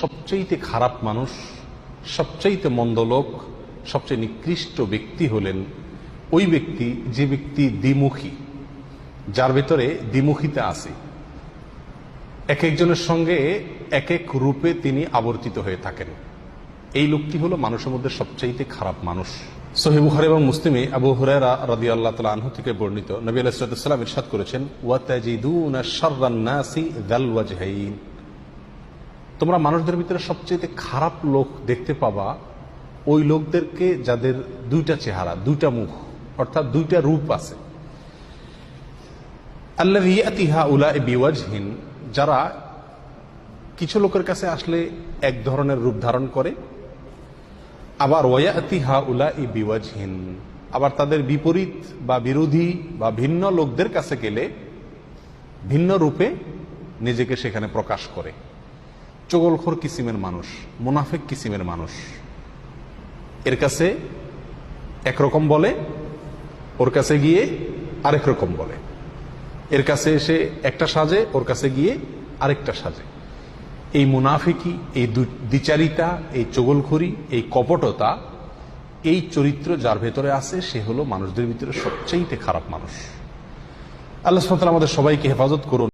সবচাইতে খারাপ মানুষ, সবচাইতে মন্দ লোক, সবচেয়ে নিকৃষ্ট ব্যক্তি হলেন ওই ব্যক্তি, যে ব্যক্তি দ্বিমুখী, যার ভেতরে দ্বিমুখিতা আছে। এক একজনের সঙ্গে এক এক রূপে তিনি আবর্তিত হয়ে থাকেন। এই লোকটি হলো মানুষের মধ্যে সবচাইতে খারাপ মানুষ। সহি বুখারি এবং মুসলিমে আবু হুরায়রা রাদি আল্লাহ তালা আনহু থেকে বর্ণিত, নবী আলাইসালাম ইরশাদ করেছেন ওয়াতাজিদুনা শাররান নাসি তোমরা মানুষদের ভিতরে সবচেয়ে খারাপ লোক দেখতে পাবা ওই লোকদেরকে যাদের দুইটা চেহারা, দুইটা মুখ, অর্থাৎ দুইটা রূপ আছে। আল্লাহ উলা যারা কিছু লোকের কাছে আসলে এক ধরনের রূপ ধারণ করে, আবার ওয়াতিহা উলা আবার তাদের বিপরীত বা বিরোধী বা ভিন্ন লোকদের কাছে গেলে ভিন্ন রূপে নিজেকে সেখানে প্রকাশ করে। চগলখোর কিসিমের মানুষ, মুনাফেক কিসিমের মানুষ। এর কাছে একরকম বলে, ওর কাছে গিয়ে আরেক রকম বলে। এর কাছে এসে একটা সাজে, ওর কাছে গিয়ে আরেকটা সাজে। এই মুনাফিকি, এই দ্বিচারিতা, এই চগলখড়ি এই কপটতা, এই চরিত্র যার ভেতরে আছে, সে হলো মানুষদের ভিতরে সবচেয়ে খারাপ মানুষ। আল্লাহ আমাদের সবাইকে হেফাজত করুন।